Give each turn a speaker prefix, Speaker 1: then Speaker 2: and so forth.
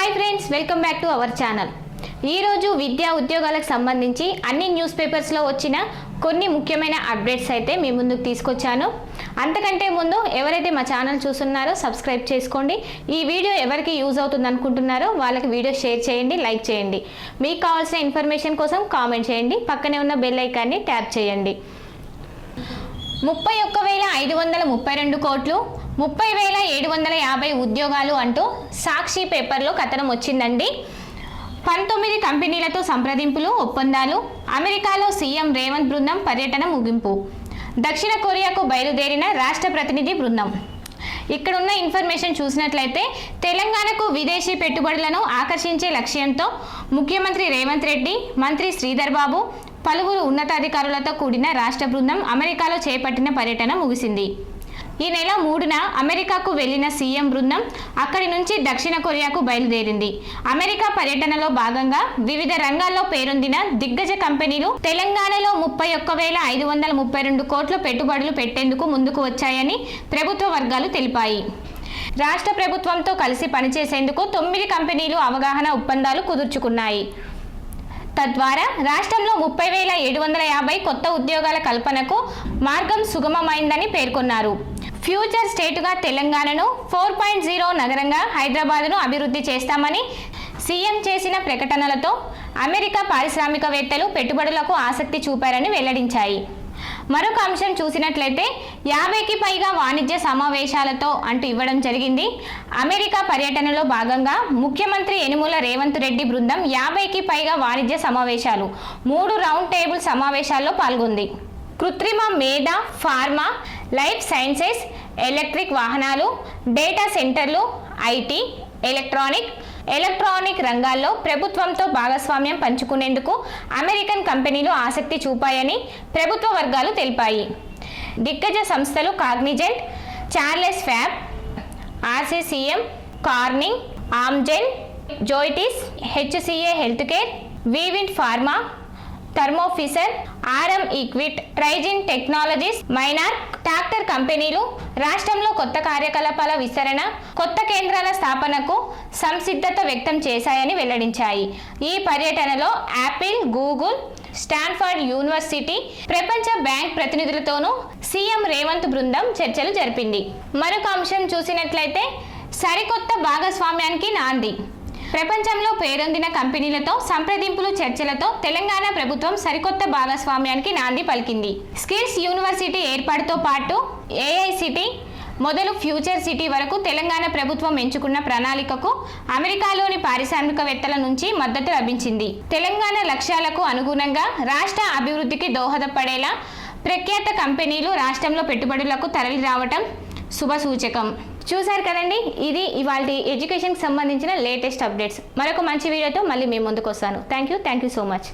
Speaker 1: Hi friends welcome back to our channel ఈరోజు విద్యా ఉద్యోగాలకు సంబంధించి అన్ని న్యూస్ పేపర్స్లో వచ్చిన కొన్ని ముఖ్యమైన అప్డేట్స్ అయితే మీ ముందుకు తీసుకొచ్చాను. అంతకంటే ముందు ఎవరైతే మా ఛానల్ చూస్తున్నారో సబ్స్క్రైబ్ చేసుకోండి. ఈ వీడియో ఎవరికి యూజ్ అవుతుంది అనుకుంటున్నారో వాళ్ళకి వీడియో షేర్ చేయండి లైక్ చేయండి. మీకు కావాల్సిన ఇన్ఫర్మేషన్ కోసం కామెంట్ చేయండి. పక్కనే ఉన్న బెల్ ఐకాన్ని ట్యాప్ చేయండి. ముప్పై ఒక్క వేల ఐదు వందల ముప్పై రెండు కోట్లు ముప్పై వేల ఏడు వందల యాభై ఉద్యోగాలు అంటూ సాక్షి పేపర్లో కథనం వచ్చిందండి. పంతొమ్మిది కంపెనీలతో సంప్రదింపులు ఒప్పందాలు అమెరికాలో సీఎం రేవంత్ బృందం పర్యటన ముగింపు దక్షిణ కొరియాకు బయలుదేరిన రాష్ట్ర ప్రతినిధి బృందం. ఇక్కడ ఉన్న ఇన్ఫర్మేషన్ చూసినట్లయితే తెలంగాణకు విదేశీ పెట్టుబడులను ఆకర్షించే లక్ష్యంతో ముఖ్యమంత్రి రేవంత్ రెడ్డి మంత్రి శ్రీధర్ బాబు పలువురు ఉన్నతాధికారులతో కూడిన రాష్ట్ర బృందం అమెరికాలో చేపట్టిన పర్యటన ముగిసింది. ఈ నెల మూడున అమెరికాకు వెళ్ళిన సీఎం బృందం అక్కడి నుంచి దక్షిణ కొరియాకు బయలుదేరింది. అమెరికా పర్యటనలో భాగంగా వివిధ రంగాల్లో పేరొందిన దిగ్గజ కంపెనీలు తెలంగాణలో ముప్పై ఒక్క వేల ఐదు వందల ముప్పై రెండు కోట్ల పెట్టుబడులు పెట్టేందుకు ముందుకు వచ్చాయని ప్రభుత్వ వర్గాలు తెలిపాయి. రాష్ట్ర ప్రభుత్వంతో కలిసి పనిచేసేందుకు తొమ్మిది కంపెనీలు అవగాహన ఒప్పందాలు కుదుర్చుకున్నాయి. తద్వారా రాష్ట్రంలో ముప్పై వేల ఏడు వందల యాభై కొత్త ఉద్యోగాల కల్పనకు మార్గం సుగమమైందని పేర్కొన్నారు. ఫ్యూచర్ స్టేటుగా తెలంగాణను ఫోర్ పాయింట్ జీరో నగరంగా హైదరాబాద్ను అభివృద్ధి చేస్తామని సీఎం చేసిన ప్రకటనలతో అమెరికా పారిశ్రామికవేత్తలు పెట్టుబడులకు ఆసక్తి చూపారని వెల్లడించాయి. మరొక అంశం చూసినట్లయితే యాభైకి పైగా వాణిజ్య సమావేశాలతో అంటూ ఇవ్వడం జరిగింది. అమెరికా పర్యటనలో భాగంగా ముఖ్యమంత్రి యనుమల రేవంత్ రెడ్డి బృందం యాభైకి పైగా వాణిజ్య సమావేశాలు మూడు రౌండ్ టేబుల్ సమావేశాల్లో పాల్గొంది. కృత్రిమ మేధ ఫార్మా లైఫ్ సైన్సెస్ ఎలక్ట్రిక్ వాహనాలు డేటా సెంటర్లు ఐటీ ఎలక్ట్రానిక్ ఎలక్ట్రానిక్ రంగాల్లో ప్రభుత్వంతో భాగస్వామ్యం పంచుకునేందుకు అమెరికన్ కంపెనీలు ఆసక్తి చూపాయని ప్రభుత్వ వర్గాలు తెలిపాయి. దిగ్గజ సంస్థలు Cognizant Charles fab RCCM Corning Amgen Zoetis HCA health care వీవిన్ pharma Thermo Fisher RM ఈక్విట్ ట్రైజిన్ టెక్నాలజీస్ మైనార్క్ కంపెనీలు రాష్ట్రంలో కొత్త కార్యకలాపాల విస్తరణ కొత్త కేంద్రాల స్థాపనకు సంసిద్ధత వ్యక్తం చేశాయని వెల్లడించాయి. ఈ పర్యటనలో యాపిల్ గూగుల్ స్టాన్ఫర్డ్ యూనివర్సిటీ ప్రపంచ బ్యాంక్ ప్రతినిధులతోనూ సీఎం రేవంత్ బృందం చర్చలు జరిపింది. మరొక అంశం చూసినట్లయితే సరికొత్త భాగస్వామ్యానికి నాంది. ప్రపంచంలో పేరొందిన కంపెనీలతో సంప్రదింపులు చర్చలతో తెలంగాణ ప్రభుత్వం సరికొత్త భాగస్వామ్యానికి నాంది పలికింది. స్కిల్స్ యూనివర్సిటీ ఏర్పాటుతో పాటు ఏఐసిటీ మొదలు ఫ్యూచర్ సిటీ వరకు తెలంగాణ ప్రభుత్వం ఎంచుకున్న ప్రణాళికకు అమెరికాలోని పారిశ్రామికవేత్తల నుంచి మద్దతు లభించింది. తెలంగాణ లక్ష్యాలకు అనుగుణంగా రాష్ట్ర అభివృద్ధికి దోహదపడేలా ప్రఖ్యాత కంపెనీలు రాష్ట్రంలో పెట్టుబడులకు తరలి రావటం చూశారు కదండి? ఇది ఇవాళ ఎడ్యుకేషన్కి సంబంధించిన లేటెస్ట్ అప్డేట్స్. మరొక మంచి వీడియోతో మళ్ళీ మేము ముందుకు వస్తాను. Thank you thank you so much.